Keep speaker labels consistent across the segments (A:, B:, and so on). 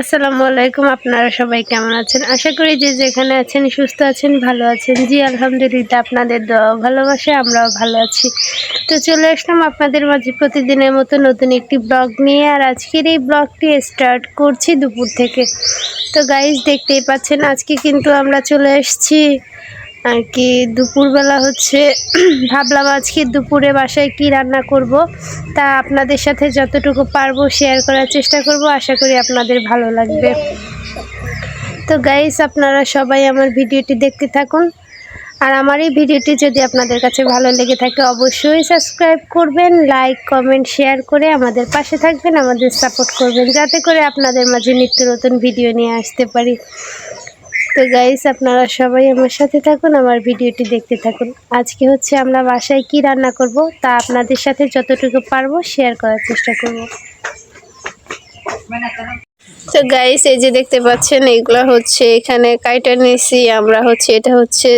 A: আসসালামু আলাইকুম, আপনারা সবাই কেমন আছেন? আশা করি যে যেখানে আছেন সুস্থ আছেন, ভালো আছেন। জি, আলহামদুলিল্লাহ, আপনাদের ভালোবাসে আমরাও ভালো আছি। তো চলে আসলাম আপনাদের মাঝে প্রতিদিনের মতো নতুন একটি ব্লগ নিয়ে, আর আজকের এই ব্লগটি স্টার্ট করছি দুপুর থেকে। তো গাইজ দেখতেই পাচ্ছেন, আজকে কিন্তু আমরা চলে এসেছি আর কি দুপুরবেলা হচ্ছে, ভাবলাম আজকে দুপুরে বাসায় কি রান্না করব, তা আপনাদের সাথে যতটুকু পারব শেয়ার করার চেষ্টা করব, আশা করি আপনাদের ভালো লাগবে। তো গাইস আপনারা সবাই আমার ভিডিওটি দেখতে থাকুন, আর আমার এই ভিডিওটি যদি আপনাদের কাছে ভালো লেগে থাকে, অবশ্যই সাবস্ক্রাইব করবেন লাইক কমেন্ট শেয়ার করে আমাদের পাশে থাকবেন, আমাদের সাপোর্ট করবেন, যাতে করে আপনাদের মাঝে নিত্য নতুন ভিডিও নিয়ে আসতে পারি। তো গাইস আপনারা সবাই আমার সাথে থাকুন, আমার ভিডিওটি দেখতে থাকুন। আজকে হচ্ছে আমরা বাসায় কি রান্না করব, তা আপনাদের সাথে যতটুকু পারব শেয়ার করার চেষ্টা করব। তো গাইস এই যে দেখতে পাচ্ছেন, এগুলো হচ্ছে এখানে কাইটা নিয়েছি। আমরা হচ্ছে, এটা হচ্ছে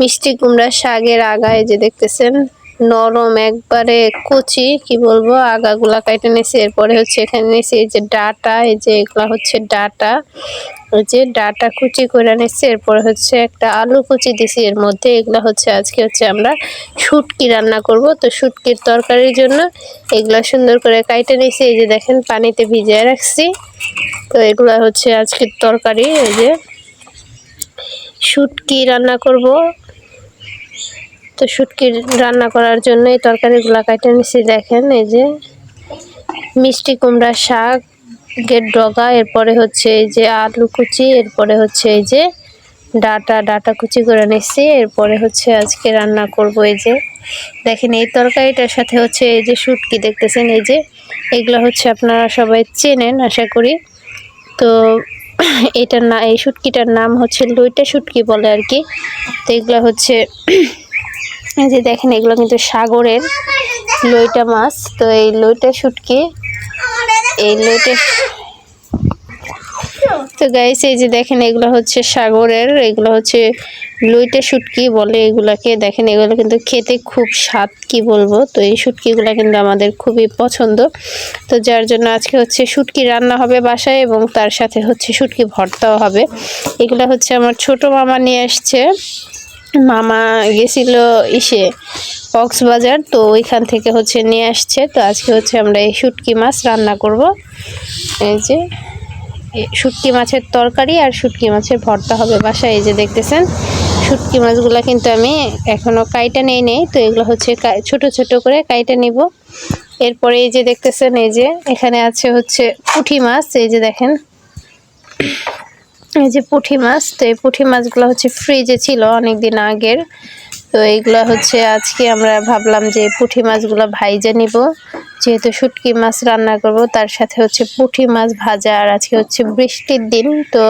A: মিষ্টি কুমড়া শাকের আগায় যে দেখতেছেন। নরম একবারে কচি, কি বলব, আগাগুলা কাইটে নিয়েছি এরপরে হচ্ছে এখানে নিয়েছি এই যে ডাটা, এই যে এগুলা হচ্ছে ডাটা। ওই যে ডাটা কুচি করে নিচ্ছি এরপরে হচ্ছে একটা আলু কুচি দিছি। এর মধ্যে এগুলো হচ্ছে আজকে হচ্ছে আমরা শুটকি রান্না করব। তো শুটকির তরকারির জন্য এগুলা সুন্দর করে কাইটে নিয়েছি এই যে দেখেন, পানিতে ভিজিয়ে রাখছি। তো এগুলা হচ্ছে আজকের তরকারি। এই যে শুটকি রান্না করব। তো শুটকি রান্না করার জন্য এই তরকারিগুলো কাটে নিছি, দেখেন এই যে মিষ্টি কুমড়া শাক, গেট ডগা, এরপরে হচ্ছে এই যে আলু কুচি, এরপরে হচ্ছে এই যে ডাটা ডাটা কুচি করে নিচ্ছি এরপরে হচ্ছে আজকে রান্না করব এই যে, দেখেন এই তরকারিটার সাথে হচ্ছে এই যে শুটকি দেখতেছেন, এই যে এগুলো হচ্ছে আপনারা সবাই চেনেন, আশা করি। তো এটার না, এই শুটকিটার নাম হচ্ছে লইটা শুটকি বলে আর কি, তো এগুলো হচ্ছে এই যে দেখেন, এগুলো কিন্তু সাগরের লইটা মাছ। তো এই লইটা শুটকি, এই লইটা তো গাইস এই যে দেখেন, এগুলো হচ্ছে সাগরের, এগুলো হচ্ছে লইটা শুটকি বলে এগুলাকে। দেখেন, এগুলো কিন্তু খেতে খুব স্বাদ, কি বলব? তো এই শুটকিগুলো কিন্তু আমাদের খুবই পছন্দ। তো যার জন্য আজকে হচ্ছে শুটকি রান্না হবে বাসায় এবং তার সাথে হচ্ছে শুটকি ভর্তাও হবে। এগুলো হচ্ছে আমার ছোট মামা নিয়ে আসছে। মামা গেছিল ইসে কক্সবাজার, তো ওইখান থেকে হচ্ছে নিয়ে আসছে। তো আজকে হচ্ছে আমরা এই শুটকি মাছ রান্না করব। এই যে শুটকি মাছের তরকারি আর শুটকি মাছের ভর্তা হবে বাসায়, এই যে দেখতেছেন। শুটকি মাছগুলো কিন্তু আমি এখনও কাইটা নেই নেই, তো এগুলো হচ্ছে ছোট ছোট করে কাইটা নিব। এরপরে এই যে দেখতেছেন, এই যে এখানে আছে হচ্ছে পুঁটি মাছ, এই যে দেখেন। এই যে পুঁটি মাছ, তো এই পুঁটি মাছগুলো হচ্ছে ফ্রিজে ছিল অনেক দিন আগের। তো এইগুলো হচ্ছে আজকে আমরা ভাবলাম যে পুঁটি মাছগুলো ভাইজে নিব। যেহেতু শুটকি মাছ রান্না করব, তার সাথে হচ্ছে পুঁটি মাছ ভাজা, আর আজকে হচ্ছে বৃষ্টির দিন, তো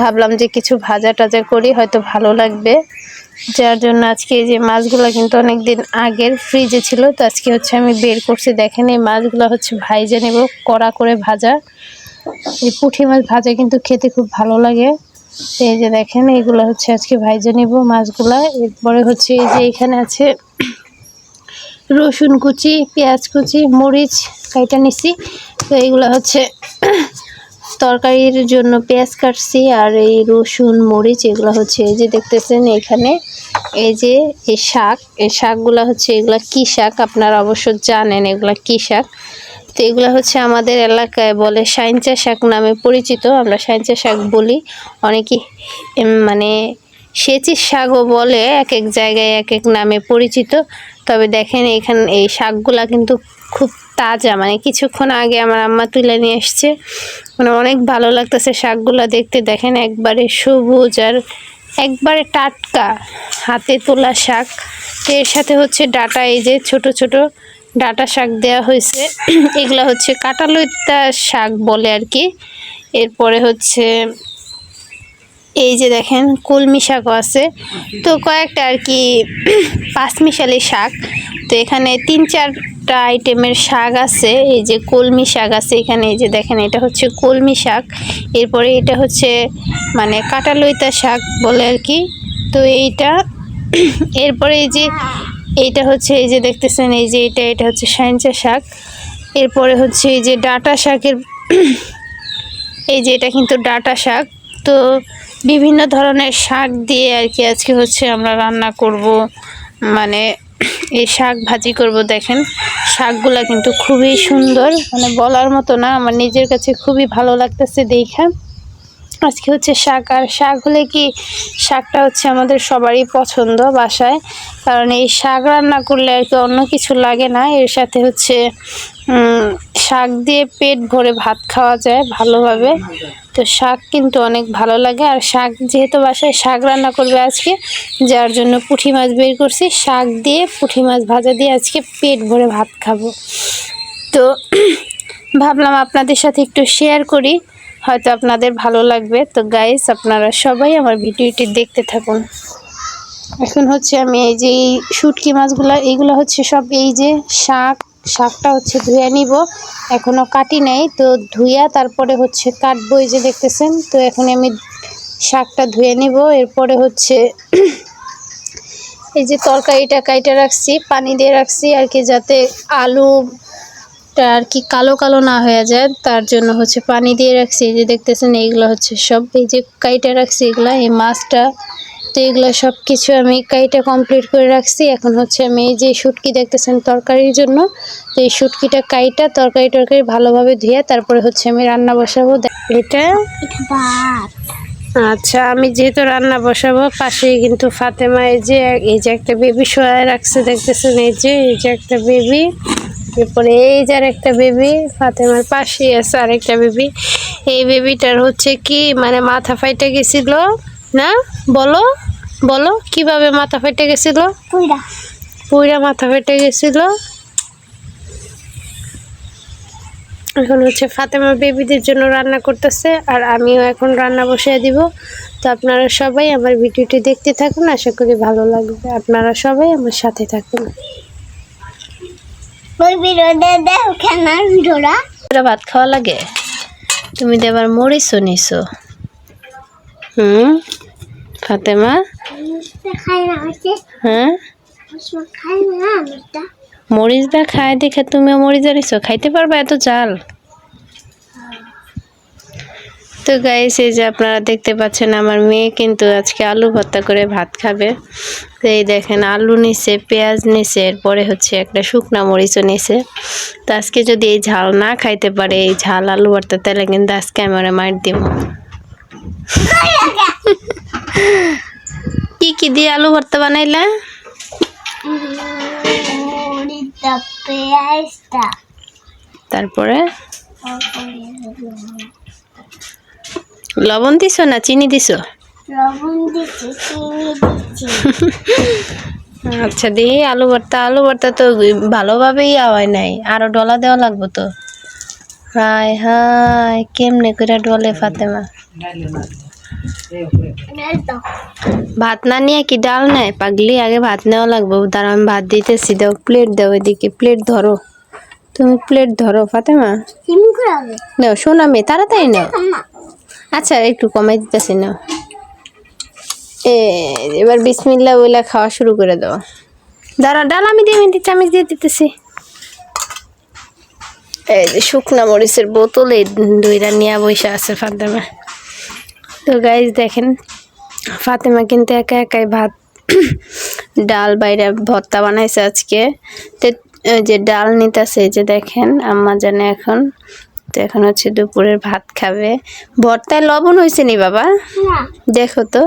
A: ভাবলাম যে কিছু ভাজা টাজা করি, হয়তো ভালো লাগবে। যার জন্য আজকে এই যে মাছগুলো কিন্তু অনেক দিন আগের ফ্রিজে ছিল, তো আজকে হচ্ছে আমি বের করছি। দেখেন এই মাছগুলো হচ্ছে ভাইজে নেব, কড়া করে ভাজা। এই পুঁটি মাছ ভাজা কিন্তু খেতে খুব ভালো লাগে। এই যে দেখেন, এগুলো হচ্ছে আজকে ভাইজে নিব মাছগুলা। এরপরে হচ্ছে এই যে এখানে আছে রসুন কুচি, পেঁয়াজ কুচি, মরিচ, কাইটা নিছি। তো এইগুলো হচ্ছে তরকারির জন্য পেঁয়াজ কাটছি আর এই রসুন, মরিচ, এগুলো হচ্ছে এই যে দেখতেছেন এখানে। এই যে এই শাক, এই শাকগুলো হচ্ছে এগুলা কী শাক আপনারা অবশ্য জানেন এগুলা কী শাক। তো এগুলো হচ্ছে আমাদের এলাকায় বলে সাইনচা শাক নামে পরিচিত, আমরা সাইনচা শাক বলি। অনেকে মানে সেচি শাকও বলে এক এক জায়গায় এক এক নামে পরিচিত। তবে দেখেন এখানে, এই শাকগুলা কিন্তু খুব তাজা মানে কিছুক্ষণ আগে আমার আম্মা তুলে নিয়ে এসছে মানে অনেক ভালো লাগতেছে শাকগুলা দেখতে। দেখেন একবারে সবুজ আর একবারে টাটকা হাতে তোলা শাক। এর সাথে হচ্ছে ডাটা, এই যে ছোট ছোট ডাটা শাক দেওয়া হয়েছে। এগুলো হচ্ছে কাটালইতা শাক বলে আর কি। এরপরে হচ্ছে এই যে দেখেন, কলমি শাকও আছে। তো কয়েকটা আর কি পাঁচমিশালি শাক। তো এখানে তিন চারটা আইটেমের শাক আছে। এই যে কলমি শাক আছে এখানে। এই যে দেখেন, এটা হচ্ছে কলমি শাক। এরপরে এটা হচ্ছে মানে কাটালইতা শাক বলে আর কি। তো এইটা, এরপরে এই যে এইটা হচ্ছে এই যে দেখতেছেন, এই যে এটা এটা হচ্ছে সাইনচা শাক। এরপরে হচ্ছে এই যে ডাটা শাকের, এই যে এটা কিন্তু ডাটা শাক। তো বিভিন্ন ধরনের শাক দিয়ে আর কি আজকে হচ্ছে আমরা রান্না করব। মানে এই শাক ভাজি করব, দেখেন। শাকগুলা কিন্তু খুবই সুন্দর। মানে বলার মতো না, আমার নিজের কাছে খুবই ভালো লাগতেছে দেখা। আজকে হচ্ছে শাক, আর শাক হলে কি শাকটা হচ্ছে আমাদের সবারই পছন্দ বাসায়। কারণ এই শাক রান্না করলে আর কি অন্য কিছু লাগে না। এর সাথে হচ্ছে শাক দিয়ে পেট ভরে ভাত খাওয়া যায় ভালোভাবে। তো শাক কিন্তু অনেক ভালো লাগে। আর শাক যেহেতু বাসায় শাক রান্না করবে আজকে, যার জন্য পুঁটি মাছ বের করছি। শাক দিয়ে পুঁটি মাছ ভাজা দিয়ে আজকে পেট ভরে ভাত খাব। তো ভাবলাম আপনাদের সাথে একটু শেয়ার করি। হয়তো আপনাদের ভালো লাগবে। তো গাইস আপনারা সবাই আমার ভিডিওটি দেখতে থাকুন। এখন হচ্ছে আমি এই যে এই শুটকি মাছগুলো এইগুলো হচ্ছে সব এই যে শাক, শাকটা হচ্ছে ধুয়ে নিব। এখনও কাটি নাই, তো ধুইয়া তারপরে হচ্ছে কাটবো এই যে দেখতেছেন। তো এখন আমি শাকটা ধুয়ে নিব। এরপরে হচ্ছে এই যে তরকারিটা কাইটে রাখছি, পানি দিয়ে রাখছি আর কি, যাতে আলু টা আর কি কালো কালো না হয়ে যায় তার জন্য হচ্ছে পানি দিয়ে রাখছি। এই যে দেখতেছেন এইগুলো হচ্ছে সব এই যে কাইটা রাখছি এগুলা এই মাছটা তো এগুলো সব কিছু আমি কাইটা কমপ্লিট করে রাখছি। এখন হচ্ছে আমি এই যে শুটকি দেখতেছেন তরকারির জন্য তো এই শুটকিটা কাইটা তরকারি টরকারি ভালোভাবে ধুয়ে তারপরে হচ্ছে আমি রান্না বসাবো। এটা? আচ্ছা আমি যেহেতু রান্না বসাবো পাশেই কিন্তু ফাতেমা এই যে এই যে একটা বেবি শোয়া রাখছে দেখতেছেন এই যে এই যে একটা বেবি এরপরে এই যে আর একটা বেবি ফাতেমার পাশেই আছে আরেকটা বেবি এই বেবিটার হচ্ছে কি মানে মাথা ফাইটে গেছিল না? বলো বলো কীভাবে মাথা ফাইটে গেছিল?
B: পুইরা।
A: মাথা ফেটে গেছিল। এখন হচ্ছে ফাতেমা বেবিদের জন্য রান্না করতেছে আর আমিও এখন রান্না বসিয়ে দিব। তো আপনারা সবাই আমার ভিডিওটি দেখতে থাকুন আশা করি ভালো লাগবে। আপনারা সবাই আমার সাথে থাকুন।
B: ওই ভিডিওটা দেখো খেলার ভিডিওটা
A: এটা ভাত খাওয়া লাগে? তুমি তো এবার মরিচও নিছো। হুম? ফাতেমা? হ্যাঁ?
B: খাই
A: মরিচ দা খায় দেখে তুমিও মরিচ নিছো। খাইতে পারবা এত চাল তো গাইস এই যে আপনারা দেখতে পাচ্ছেন আমার মেয়ে কিন্তু আজকে আলু ভর্তা করে ভাত খাবে। তো এই দেখেন আলু নিছে পেঁয়াজ নিছে এরপরে হচ্ছে একটা শুকনা মরিচও নিছে। তো আজকে যদি এই ঝাল না খাইতে পারে এই ঝাল আলু ভর্তা তাহলে কিন্তু আজকে আমার মার দিব। কি কি দিয়ে আলু ভর্তা বানাইলা? তারপরে? লবণ দিছো না চিনি দিছো?
B: দিচ্ছি
A: আচ্ছা দেখি আলু ভর্তা। আলু ভর্তা তো ভালোভাবেই আওয়াই নাই। আরও ডলা দেওয়া লাগবো তো। হাই হাই কেমনে করে ডলে ফাতেমা? ভাত না নিয়ে কি ডাল নেয় পাগলি আগে ভাত নেওয়া লাগবো। দাঁড়া আমি ভাত দিতেছি। দাও প্লেট দাও এদিকে। প্লেট ধরো। তুমি প্লেট ধরো ফাতেমা। নাও শোনা মেয়ে তাড়াতাড়ি নাও। আচ্ছা একটু কমাই দিতেছি না এ, এবার বিসমিল্লা বইলা খাওয়া শুরু করে দাও। দাঁড়া ডাল আমি দিয়ে দিচ্ছি চামিচ দিয়ে দিতেছি। এই যে শুকনা মরিচের বোতল দুইটা নিয়ে বসে আছে ফাতেমা। তো গাইজ দেখেন, ফাতেমা কিন্তু একা একাই ভাত, ডাল বাইরে ভর্তা বানাইছে আজকে। তো যে ডাল নিতেছে যে দেখেন, আম্মা জানে এখন তো এখন হচ্ছে দুপুরের ভাত খাবে। ভর্তায় লবণ হয়েছে নি বাবা? দেখো তো।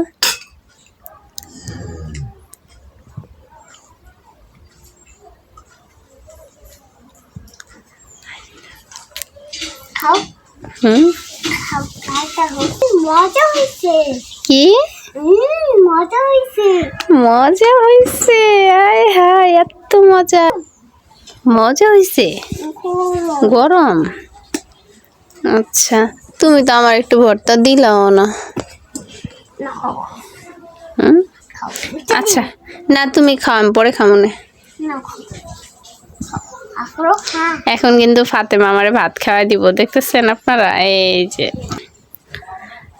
A: হুম?
B: মজা হয়েছে।
A: কি?
B: মজা হয়েছে।
A: মজা হয়েছে। আয় হায় এত মজা। মজা হয়েছে। গরম। আচ্ছা তুমি তো আমার একটু ভর্তা দিলাও না।
B: না
A: আচ্ছা না, তুমি খাও, আমি পরে না
B: না। খাও আফরো
A: এখন কিন্তু ফাতেমা আমারে ভাত খাওয়াই দিব, দেখতেছেন আপনারা? এই যে।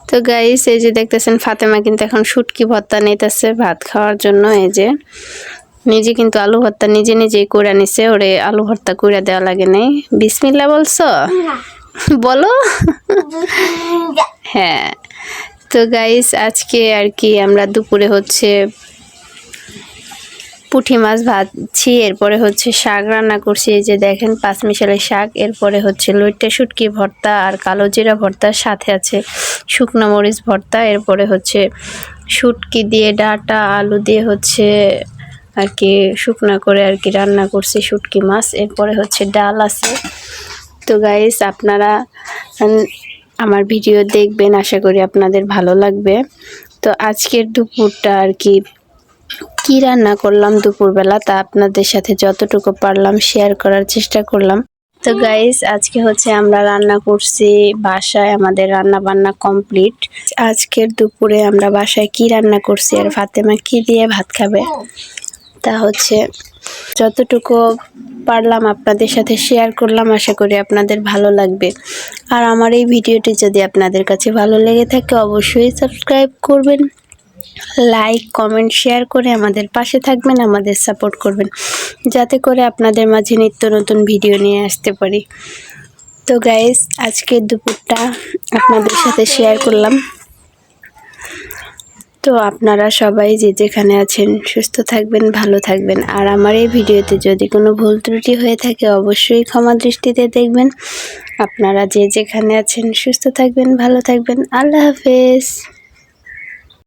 A: তো গাইস এই যে দেখতেছেন, ফাতেমা কিন্তু এখন শুটকি ভর্তা নিতেছে ভাত খাওয়ার জন্য, এই যে। নিজে কিন্তু আলু ভর্তা নিজে নিজেই করে নিছে, ওরে আলু ভর্তা করে দেওয়া লাগে নাই। বিসমিল্লা বলছো?
B: না।
A: বলো? হ্যাঁ। তো গাইস আজকে আর কি আমরা দুপুরে হচ্ছে পুঁটি মাছ ভাজছি এরপরে হচ্ছে শাক রান্না করছি। এই যে দেখেন পাঁচ মিশালি শাক এরপরে হচ্ছে লইট্টা শুটকি ভর্তা আর কালো জিরা ভর্তার সাথে আছে শুকনো মরিচ ভর্তা এরপরে হচ্ছে শুটকি দিয়ে ডাটা আলু দিয়ে হচ্ছে আর কি শুকনা করে আর কি রান্না করছি শুটকি মাছ। এরপরে হচ্ছে ডাল আছে। তো গাইস আপনারা আমার ভিডিও দেখবেন, আশা করি আপনাদের ভালো লাগবে। তো আজকের দুপুরটা আর কি কি রান্না করলাম দুপুরবেলা তা আপনাদের সাথে যতটুকু পারলাম শেয়ার করার চেষ্টা করলাম। তো গাইস আজকে হচ্ছে আমরা রান্না করছি বাসায় আমাদের রান্না বান্না কমপ্লিট আজকের দুপুরে আমরা বাসায় কি রান্না করছি আর ফাতেমা কি দিয়ে ভাত খাবে? তা হচ্ছে, যতটুকু পারলাম, আপনাদের সাথে শেয়ার করলাম, আশা করি আপনাদের ভালো লাগবে। আর আমার এই ভিডিওটি যদি আপনাদের কাছে ভালো লেগে থাকে, অবশ্যই সাবস্ক্রাইব করবেন লাইক কমেন্ট শেয়ার করে আমাদের পাশে থাকবেন, আমাদের সাপোর্ট করবেন, যাতে করে আপনাদের মাঝে নিত্য নতুন ভিডিও নিয়ে আসতে পারি। তো গাইস আজকের দুপুরটা আপনাদের সাথে শেয়ার করলাম। তো আপনারা সবাই যে যেখানে আছেন সুস্থ থাকবেন, ভালো থাকবেন। আর আমার এই ভিডিওতে যদি কোনো ভুল ত্রুটি হয়ে থাকে অবশ্যই ক্ষমা দৃষ্টিতে দেখবেন। আপনারা যে যেখানে আছেন সুস্থ থাকবেন, ভালো থাকবেন। আল্লাহ হাফেজ।